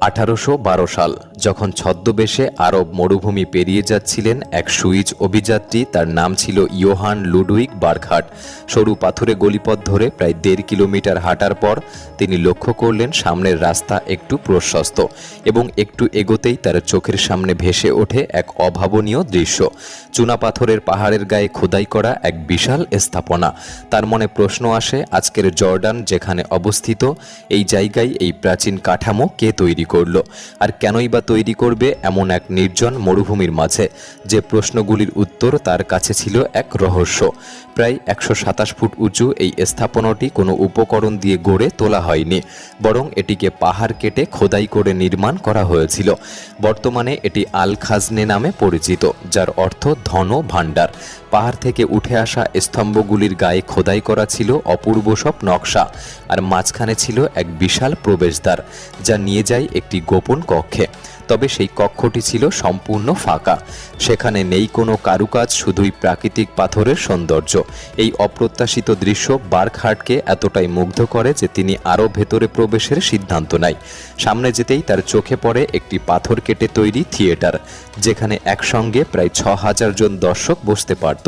আঠারোশো বারো সাল, যখন ছদ্মবেশে আরব মরুভূমি পেরিয়ে যাচ্ছিলেন এক সুইজ অভিযাত্রী, তার নাম ছিল ইয়োহান লুডুইক বার্কহাট সরু পাথুরে গলিপথ ধরে প্রায় দেড় কিলোমিটার হাঁটার পর তিনি লক্ষ্য করলেন সামনের রাস্তা একটু প্রশস্ত এবং একটু এগোতেই তার চোখের সামনে ভেসে ওঠে এক অভাবনীয় দৃশ্য। চুনাপাথরের পাহাড়ের গায়ে খোদাই করা এক বিশাল স্থাপনা। তার মনে প্রশ্ন আসে, আজকের জর্ডান যেখানে অবস্থিত, এই জায়গায় এই প্রাচীন কাঠামো কে তৈরি করল। আর কেনই বা তৈরি করবে এমন এক নির্জন মরুভূমির মাঝে? যে প্রশ্নগুলির উত্তর তার কাছে ছিল এক রহস্য। প্রায় একশো সাতাশ ফুট উঁচু এই স্থাপনাটি কোনো উপকরণ দিয়ে গড়ে তোলা হয়নি, বরং এটিকে পাহাড় কেটে খোদাই করে নির্মাণ করা হয়েছিল। বর্তমানে এটি আল খাজনে নামে পরিচিত, যার অর্থ ধন ভাণ্ডার। পাহাড় থেকে উঠে আসা স্তম্ভগুলির গায়ে খোদাই করা ছিল অপূর্ব সব নকশা, আর মাঝখানে ছিল এক বিশাল প্রবেশদ্বার, যা নিয়ে যায় একটি গোপন কক্ষে। তবে সেই কক্ষটি ছিল সম্পূর্ণ ফাঁকা। সেখানে নেই কোনো কারুকাজ, শুধুই প্রাকৃতিক পাথরের সৌন্দর্য। এই অপ্রত্যাশিত দৃশ্য বার্কহার্টকে এতটাই মুগ্ধ করে যে তিনি আরও ভেতরে প্রবেশের সিদ্ধান্ত নেয়। সামনে যেতেই তার চোখে পড়ে একটি পাথর কেটে তৈরি থিয়েটার, যেখানে একসঙ্গে প্রায় ছ হাজার জন দর্শক বসতে পারত।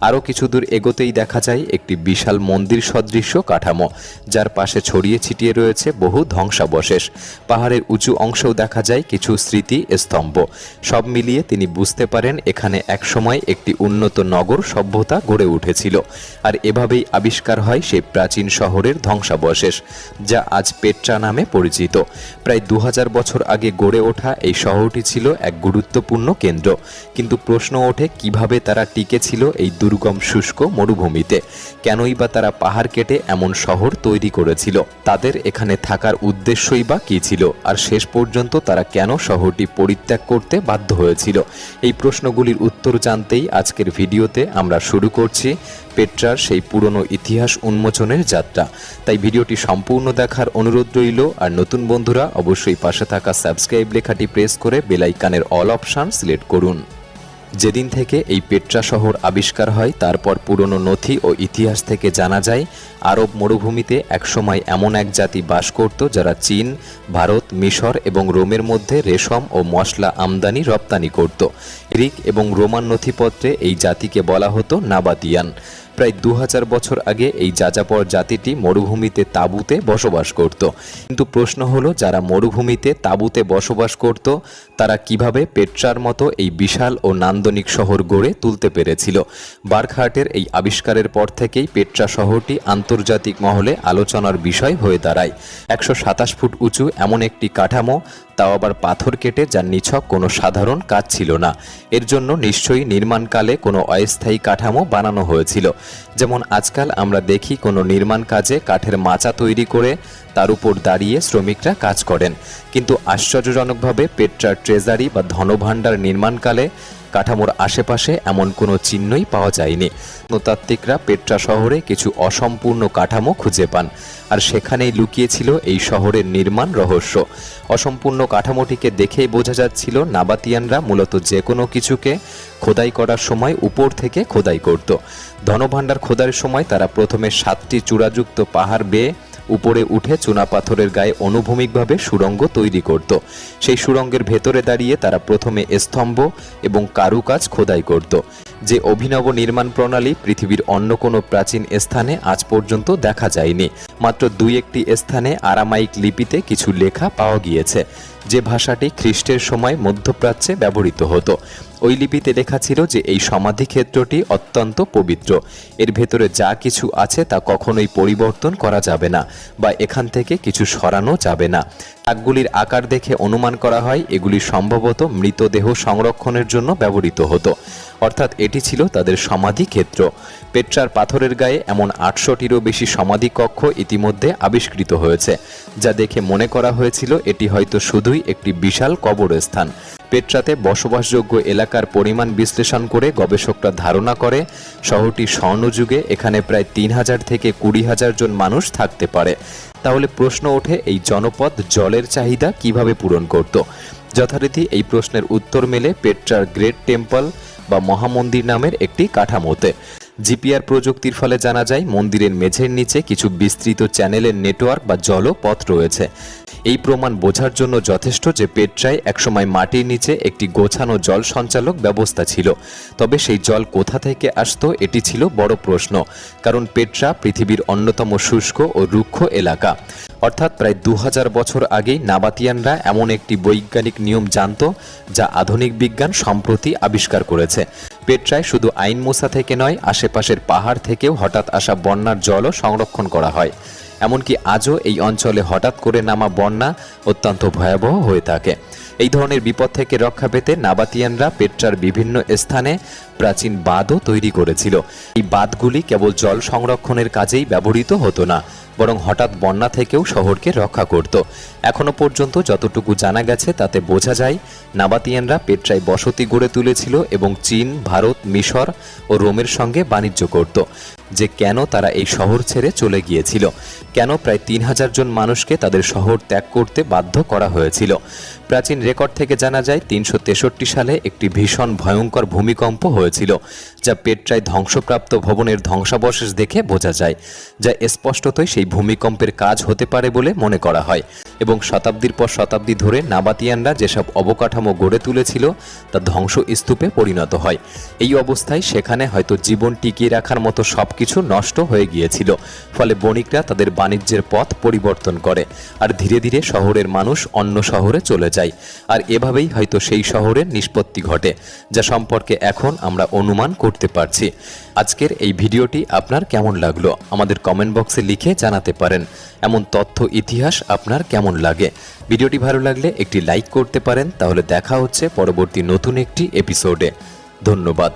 আরও কিছু দূর এগোতেই দেখা যায় একটি বিশাল মন্দির সদৃশ্য কাঠামো, যার পাশে ছড়িয়ে ছিটিয়ে রয়েছে বহু ধ্বংসাবশেষ। পাহাড়ের উঁচু অংশেও দেখা যায় কিছু স্মৃতি স্তম্ভ। সব মিলিয়ে তিনি বুঝতে পারেন এখানে একসময় একটি উন্নত নগর সভ্যতা গড়ে উঠেছিল। আর এভাবেই আবিষ্কার হয় সেই প্রাচীন শহরের ধ্বংসাবশেষ, যা আজ পেট্রা নামে পরিচিত। প্রায় দু হাজার বছর আগে গড়ে ওঠা এই শহরটি ছিল এক গুরুত্বপূর্ণ কেন্দ্র। কিন্তু প্রশ্ন ওঠে, কীভাবে তারা টিকেছিল এই দুর্গম শুষ্ক মরুভূমিতে? কেনই বা তারা পাহাড় কেটে এমন শহর তৈরি করেছিল? তাদের এখানে থাকার উদ্দেশ্যই বা কী ছিল? আর শেষ পর্যন্ত তারা কেন শহরটি পরিত্যাগ করতে বাধ্য হয়েছিল। এই প্রশ্নগুলির উত্তর জানতেই আজকের ভিডিওতে আমরা শুরু করছি পেট্রার সেই পুরনো ইতিহাস উন্মোচনের যাত্রা। তাই ভিডিওটি সম্পূর্ণ দেখার অনুরোধ রইল, আর নতুন বন্ধুরা অবশ্যই পাশে থাকা সাবস্ক্রাইব লেখাটি প্রেস করে বেলাইকানের অল অপশান সিলেক্ট করুন। যেদিন থেকে এই পেট্রা শহর আবিষ্কার হয়, তারপর পুরনো নথি ও ইতিহাস থেকে জানা যায়, আরব মরুভূমিতে একসময় এমন এক জাতি বাস করত যারা চীন, ভারত, মিশর এবং রোমের মধ্যে রেশম ও মশলা আমদানি রপ্তানি করত। গ্রিক এবং রোমান নথিপত্রে এই জাতিকে বলা হতো নাবাতিয়ান। প্রায় দু হাজার বছর আগে এই যাযাবর জাতিটি মরুভূমিতে তাঁবুতে বসবাস করত। কিন্তু প্রশ্ন হলো, যারা মরুভূমিতে তাঁবুতে বসবাস করত, তারা কীভাবে পেট্রার মতো এই বিশাল ও নান্দনিক শহর গড়ে তুলতে পেরেছিল। বারখাটের এই আবিষ্কারের পর থেকেই পেট্রা শহরটি আন্তর্জাতিক মহলে আলোচনার বিষয় হয়ে দাঁড়ায়। একশো সাতাশ ফুট উঁচু এমন একটি কাঠামো তাও আবার পাথর কেটে যার নিছক কোনো সাধারণ কাজ ছিল না। এর জন্য নিশ্চয়ই নির্মাণকালে কোনো অস্থায়ী কাঠামো বানানো হয়েছিল। যেমন আজকাল আমরা দেখি কোনো নির্মাণ কাজে কাঠের মাচা তৈরি করে তার উপর দাঁড়িয়ে শ্রমিকরা কাজ করেন। কিন্তু আশ্চর্যজনকভাবে পেট্রার ট্রেজারি বা ধনভাণ্ডার নির্মাণকালে কাঠামোর আশেপাশে এমন কোনো চিহ্নই পাওয়া যায়নি। নতাত্ত্বিকরা পেট্রা শহরে কিছু অসম্পূর্ণ কাঠামো খুঁজে পান। আর সেখানেই লুকিয়েছিল এই শহরের নির্মাণ রহস্য। অসম্পূর্ণ কাঠামোটিকে দেখেই বোঝা যাচ্ছিল নাবাতিয়ানরা মূলত যে কোনো কিছুকে খোদাই করার সময় উপর থেকে খোদাই করত। ধনভাণ্ডার খোদার সময় তারা প্রথমে সাতটি চূড়াযুক্ত পাহাড় বেয়ে উপরে উঠে চুনাপাথরের গায়ে অনুভূমিকভাবে সুড়ঙ্গ তৈরি করত। সেই সুড়ঙ্গের ভেতরে দাঁড়িয়ে তারা প্রথমে স্তম্ভ এবং কারুকাজ খোদাই করত। যে অভিনব নির্মাণ প্রণালী পৃথিবীর অন্য কোনো প্রাচীন স্থানে আজ পর্যন্ত দেখা যায়নি। মাত্র দুই একটি স্থানে আরামাইক লিপিতে কিছু লেখা পাওয়া গিয়েছে, যে ভাষাটি খ্রিস্টের সময় মধ্যপ্রাচ্যে ব্যবহৃত হতো। ওই লিপিতে লেখা ছিল যে এই সমাধি ক্ষেত্রটি অত্যন্ত পবিত্র। এর ভেতরে যা কিছু আছে তা কখনোই পরিবর্তন করা যাবে না বা এখান থেকে কিছু সরানো যাবে না। দাগগুলির আকার দেখে অনুমান করা হয়, এগুলি সম্ভবত মৃতদেহ সংরক্ষণের জন্য ব্যবহৃত হতো। অর্থাৎ এটি ছিল তাদের সমাধি ক্ষেত্র। পেট্রার পাথরের গায়ে এমন আটশোটিরও বেশি সমাধি কক্ষ ইতিমধ্যে আবিষ্কৃত হয়েছে, যা দেখে মনে করা হয়েছিল এটি হয়তো শুধুই একটি বিশাল কবরস্থান। পেট্রাতে বসবাসযোগ্য এলাকার পরিমাণ বিশ্লেষণ করে গবেষকরা ধারণা করে, শহরটি স্বর্ণযুগে এখানে প্রায় তিন হাজার থেকে কুড়ি হাজার জন মানুষ থাকতে পারে। তাহলে প্রশ্ন ওঠে এই জনপদ জলের চাহিদা কীভাবে পূরণ করত? যথারীতি এই প্রশ্নের উত্তর মেলে পেট্রার গ্রেট টেম্পল বা মহামন্দির নামের একটি কাঠামোতে। জিপিআর প্রযুক্তির ফলে জানা যায়, মন্দিরের মেঝের নিচে কিছু বিস্তৃত চ্যানেলের নেটওয়ার্ক বা জলপথ রয়েছে। এই প্রমাণ বোঝার জন্য যথেষ্ট যে পেট্রায় একসময় মাটির নিচে একটি গোছানো জল সঞ্চালক ব্যবস্থা ছিল। তবে সেই জল কোথা থেকে আসতো, এটি ছিল বড় প্রশ্ন, কারণ পেট্রা পৃথিবীর অন্যতম শুষ্ক ও রুক্ষ এলাকা। অর্থাৎ প্রায় দু হাজার বছর আগেই নাবাতিয়ানরা এমন একটি বৈজ্ঞানিক নিয়ম জানত, যা আধুনিক বিজ্ঞান সম্প্রতি আবিষ্কার করেছে। পেট্রায় শুধু আইন মোসা থেকে নয়, আশেপাশের পাহাড় থেকেও হঠাৎ আসা বন্যার জলও সংরক্ষণ করা হয়। এমনকি আজও এই অঞ্চলে হঠাৎ করে নামা বন্যা অত্যন্ত ভয়াবহ হয়ে থাকে। এই ধরনের বিপদ থেকে রক্ষা পেতে নাবাতিয়ানরা পেট্রার বিভিন্ন স্থানে প্রাচীন বাঁধও তৈরি করেছিল। এই বাঁধগুলি কেবল জল সংরক্ষণের কাজেই ব্যবহৃত হতো না বরং হঠাৎ বন্যা থেকেও শহরকে রক্ষা করত। এখনও পর্যন্ত যতটুকু জানা গেছে, তাতে বোঝা যায় নাবাতিয়ানরা পেট্রায় বসতি গড়ে তুলেছিল এবং চীন, ভারত, মিশর ও রোমের সঙ্গে বাণিজ্য করত। যে কেন তারা এই শহর ছেড়ে চলে গিয়েছিল? কেন প্রায় তিন হাজার জন মানুষকে তাদের শহর ত্যাগ করতে বাধ্য করা হয়েছিল? প্রাচীন রেকর্ড থেকে জানা যায়, তিনশো তেষট্টি সালে একটি ভীষণ ভয়ঙ্কর ভূমিকম্প হয়েছিল, যা পেট্রায় ধ্বংসপ্রাপ্ত ভবনের ধ্বংসাবশেষ দেখে বোঝা যায়, যা স্পষ্টতই সেই ভূমিকম্পের কাজ হতে পারে বলে মনে করা হয়। এবং শতাব্দীর পর শতাব্দী ধরে নাবাতিয়ানরা যেসব অবকাঠামো গড়ে তুলেছিল, তা ধ্বংস স্তূপে পরিণত হয়। এই অবস্থায় সেখানে হয়তো জীবন টিকিয়ে রাখার মতো সবকিছু নষ্ট হয়ে গিয়েছিল, ফলে বণিকরা তাদের বাণিজ্যের পথ পরিবর্তন করে আর ধীরে ধীরে শহরের মানুষ অন্য শহরে চলে যায়। আর এভাবেই হয়তো সেই শহরের নিষ্পত্তি ঘটে, যা সম্পর্কে এখন আমরা অনুমান করতে পারছি। আজকের এই ভিডিওটি আপনার কেমন লাগল? আমাদের কমেন্ট বক্সে লিখে জানাতে পারেন। এমন তথ্য, ইতিহাস আপনার কেমন লাগে? ভিডিওটি ভালো লাগলে একটি লাইক করতে পারেন, তাহলে দেখা হচ্ছে পরবর্তী নতুন একটি এপিসোডে ধন্যবাদ।